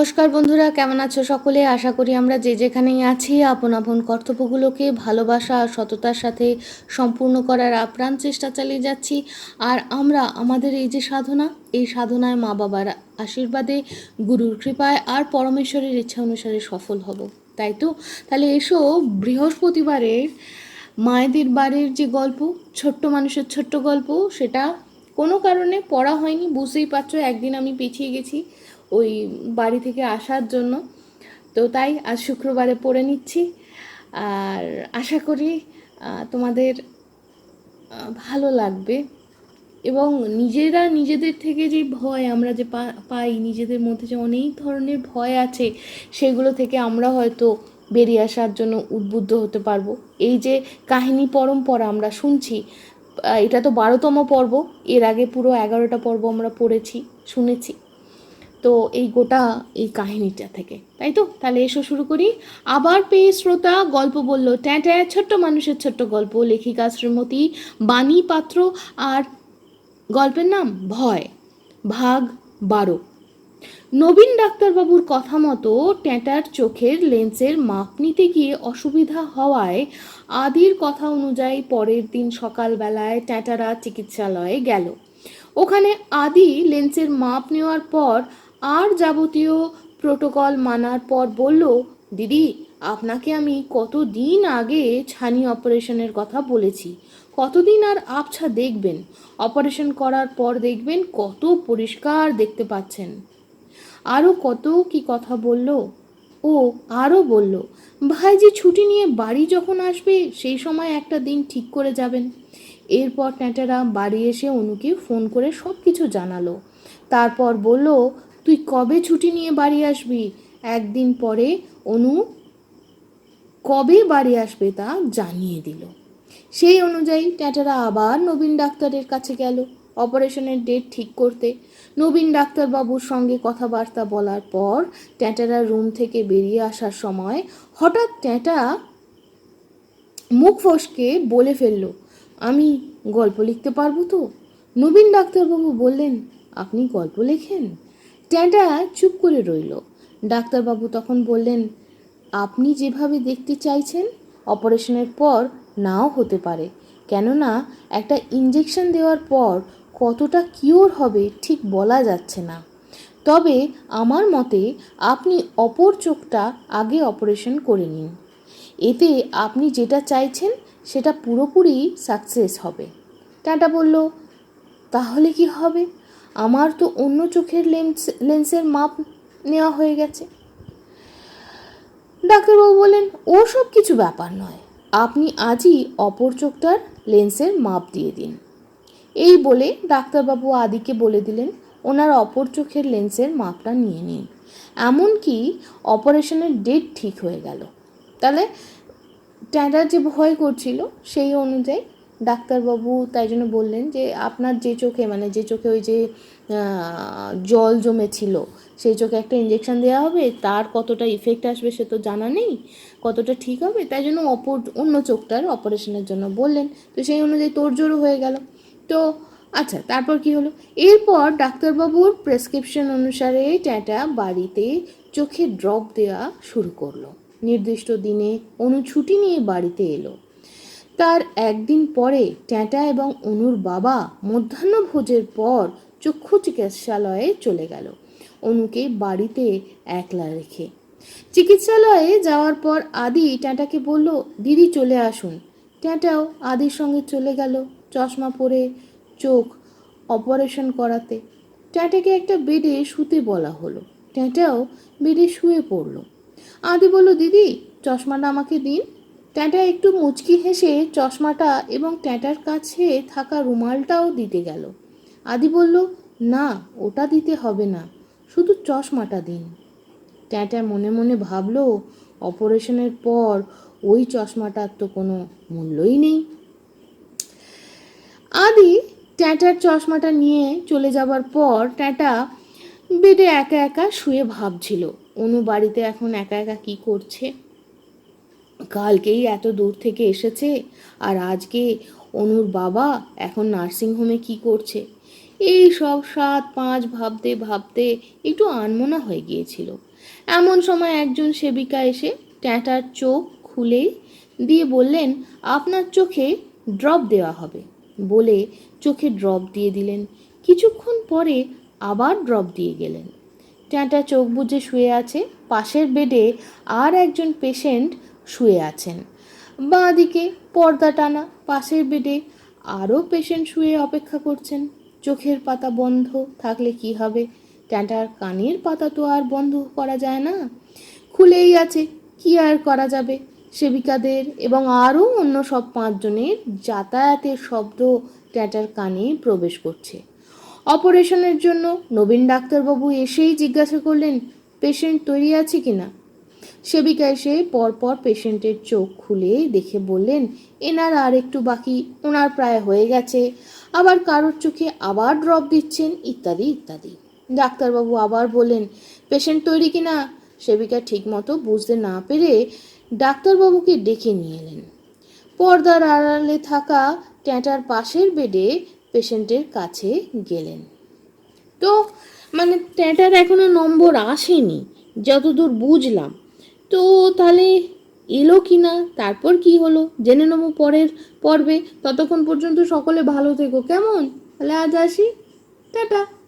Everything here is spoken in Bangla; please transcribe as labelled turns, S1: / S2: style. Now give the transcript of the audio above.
S1: নমস্কার বন্ধুরা, কেমন আছো সকলে? আশা করি আমরা যে যেখানেই আছি, আপন আপন কর্তব্যগুলোকে ভালোবাসা সততার সাথে সম্পূর্ণ করার আপ্রাণ চেষ্টা চালিয়ে যাচ্ছি। আর আমরা, আমাদের এই যে সাধনা, এই সাধনায় মা বাবার আশীর্বাদে, গুরুর কৃপায় আর পরমেশ্বরের ইচ্ছা অনুসারে সফল হব। তাই তো? তাহলে এসো বৃহস্পতিবারের মায়েদের বাড়ির যে গল্প, ছোট্ট মানুষের ছোট্ট গল্প, সেটা কোনো কারণে পড়া হয়নি, বুঝতেই পারছ, একদিন আমি পিছিয়ে গেছি। ওই বাড়ি থেকে আসার জন্য। তো তাই আজ শুক্রবারে পড়ে নিচ্ছি। আর আশা করি তোমাদের ভালো লাগবে। এবং নিজেরা নিজেদের থেকে যে ভয় আমরা যে পাই, নিজেদের মধ্যে যে অনেক ধরনের ভয় আছে, সেগুলো থেকে আমরা হয়তো বেরিয়ে আসার জন্য উদ্বুদ্ধ হতে পারব। এই যে কাহিনী পরম্পরা আমরা শুনছি এটা তো বারোতম পর্ব, এর আগে পুরো এগারোটা পর্ব আমরা পড়েছি, শুনেছি। তো এই গোটা এই কাহিনীটা থেকে, তাই তো? তাহলে এসো শুরু করি। আবার পেয়ে শ্রোতা গল্প বলল, ট্যাঁ ছোট্ট মানুষের ছোট্ট গল্প, লেখিকা শ্রীমতী বাণী পাত্র আর গল্পের নাম ভয়, ভাগ বারো। নবীন ডাক্তারবাবুর কথা মতো ট্যাঁটার চোখের লেন্সের মাপ নিতে গিয়ে অসুবিধা হওয়ায় আদির কথা অনুযায়ী পরের দিন সকালবেলায় ট্যাঁটারা চিকিৎসালয়ে গেল। ওখানে আদি লেন্সের মাপ নেওয়ার পর আর যাবতীয় প্রোটোকল মানার পর বলল, দিদি, আপনাকে আমি কতদিন আগে ছানি অপারেশনের কথা বলেছি। কতদিন আর আবছা দেখবেন। অপারেশন করার পর দেখবেন কত পরিষ্কার দেখতে পাচ্ছেন। আরও কত কি কথা বলল? ও আরও বলল, ভাইজি ছুটি নিয়ে বাড়ি যখন আসবে, সেই সময় একটা দিন ঠিক করে যাবেন। এরপর ট্যাঁটারা বাড়ি এসে অনুকে ফোন করে সব কিছু জানালো। তারপর বলল তুই কবে ছুটি নিয়ে বাড়ি আসবি? একদিন পরে অনু কবে বাড়ি আসবে তা জানিয়ে দিল। সেই অনুযায়ী ট্যাটারা আবার নবীন ডাক্তারের কাছে গেল অপারেশনের ডেট ঠিক করতে। নবীন ডাক্তারবাবুর সঙ্গে কথাবার্তা বলার পর ট্যাটারা রুম থেকে বেরিয়ে আসার সময় হঠাৎ ট্যাটা মুখ ফসকে বলে ফেলল, আমি গল্প লিখতে পারব তো? নবীন ডাক্তারবাবু বললেন, আপনি গল্প লেখেন? ট্যাটা চুপ করে রইল। ডাক্তারবাবু তখন বললেন, আপনি যেভাবে দেখতে চাইছেন, অপারেশনের পর নাও হতে পারে। কেননা, একটা ইঞ্জেকশন দেওয়ার পর কতটা কিওর হবে ঠিক বলা যাচ্ছে না। তবে আমার মতে আপনি অপর চোখটা আগে অপারেশন করে নিন। এতে আপনি যেটা চাইছেন, সেটা পুরোপুরি সাকসেস হবে। টাটা বলল, তাহলে কি হবে? আমার তো অন্য চোখের লেন্স, লেন্সের মাপ নেওয়া হয়ে গেছে। ডাক্তারবাবু বললেন, ও সব কিছু ব্যাপার নয়। আপনি আজই অপর চোখটার লেন্সের মাপ দিয়ে দিন। এই বলে ডাক্তারবাবু আদিকে বলে দিলেন, ওনার অপর চোখের লেন্সের মাপটা নিয়ে নিন। এমনকি অপারেশনের ডেট ঠিক হয়ে গেল। তাহলে ট্যাডার যে ভয় করছিল, সেই অনুযায়ী ডাক্তারবাবু তাই জন্য বললেন যে আপনার যে চোখে মানে যে চোখে ওই যে জল জমেছিল, সেই চোখে একটা ইঞ্জেকশন দেওয়া হবে, তার কতটা ইফেক্ট আসবে সে তো জানা নেই, কতটা ঠিক হবে, তাই জন্য অপর, অন্য চোখটার অপারেশনের জন্য বললেন। তো সেই অনুযায়ী তোড়জোড়ও হয়ে গেল। তো আচ্ছা তারপর কি হলো? এরপর ডাক্তারবাবুর প্রেসক্রিপশন অনুসারে ট্যাটা বাড়িতে চোখে ড্রপ দেওয়া শুরু করল। নির্দিষ্ট দিনে অনু ছুটি নিয়ে বাড়িতে এলো। তার একদিন পরে ট্যাঁটা এবং অনুর বাবা মধ্যাহ্নভোজের পর চক্ষু চিকিৎসালয়ে চলে গেল। অনুকে বাড়িতে একলা রেখে। চিকিৎসালয়ে যাওয়ার পর আদি ট্যাঁটাকে বলল, দিদি চলে আসুন। ট্যাঁটাও আদির সঙ্গে চলে গেল চশমা পরে চোখ অপারেশন করাতে। ট্যাঁটাকে একটা বেডে শুতে বলা হলো। ট্যাঁটাও বেডে শুয়ে পড়ল। আদি বলল, দিদি, চশমাটা আমাকে দিন। ট্যাঁটা একটু মুচকি হেসে চশমাটা এবং ট্যাঁটার কাছে থাকা রুমালটাও দিতে গেল। আদি বলল, না, ওটা দিতে হবে না, শুধু চশমাটা দিন। ট্যাঁটা মনে মনে ভাবলো, অপারেশনের পর ওই চশমাটার তো কোনো মূল্যই নেই। আদি ট্যাটার চশমাটা নিয়ে চলে যাবার পর ট্যাটা বেডে একা একা শুয়ে ভাবছিল, অনু বাড়িতে এখন একা একা কি করছে? কালকেই এত দূর থেকে এসেছে আর আজকে অনুর বাবা এখন নার্সিংহোমে কি করছে? এই সব সাত পাঁচ ভাবতে ভাবতে একটু আনমনা হয়ে গিয়েছিল। এমন সময় একজন সেবিকা এসে ট্যাঁটার চোখ খুলেই দিয়ে বললেন, আপনার চোখে ড্রপ দেওয়া হবে। বলে চোখে ড্রপ দিয়ে দিলেন। কিছুক্ষণ পরে আবার ড্রপ দিয়ে গেলেন। ট্যাঁটা চোখ বুজে শুয়ে আছে। পাশের বেডে আর একজন পেশেন্ট শুয়ে আছেন। বাঁ দিকে পর্দা টানা পাশের বেডে আরও পেশেন্ট শুয়ে অপেক্ষা করছেন। চোখের পাতা বন্ধ থাকলে কি হবে? ট্যাঁটার কানের পাতা তো আর বন্ধ করা যায় না। খুলেই আছে, কি আর করা যাবে? সেবিকাদের এবং আরও অন্য সব পাঁচজনের যাতায়াতের শব্দ ট্যাঁটার কানে প্রবেশ করছে। অপারেশনের জন্য নবীন ডাক্তারবাবু এসেই জিজ্ঞাসা করলেন, পেশেন্ট তৈরি আছে কি না সেবিকা এসে পরপর পেশেন্টের চোখ খুলে দেখে বললেন, এনার আর একটু বাকি ওনার প্রায় হয়ে গেছে। আবার কারোর চোখে আবার ড্রপ দিচ্ছেন, ইত্যাদি ইত্যাদি। ডাক্তারবাবু আবার বললেন, পেশেন্ট তৈরি কিনা? সেবিকা ঠিকমতো বুঝতে না পেরে ডাক্তারবাবুকে ডেকে নিয়ে এলেন। পর্দার আড়ালে থাকা ট্যাঁটার পাশের বেডে পেশেন্টের কাছে গেলেন। তো মানে ট্যাঁটার এখনও নম্বর আসেনি, যতদূর বুঝলাম। তো তাহলে এলো কি না? তারপর কি হলো? জেনে নেব পরের পর্বে। ততক্ষণ পর্যন্ত সকলে ভালো থেকো। কেমন? তাহলে আজ আসি। টাটা।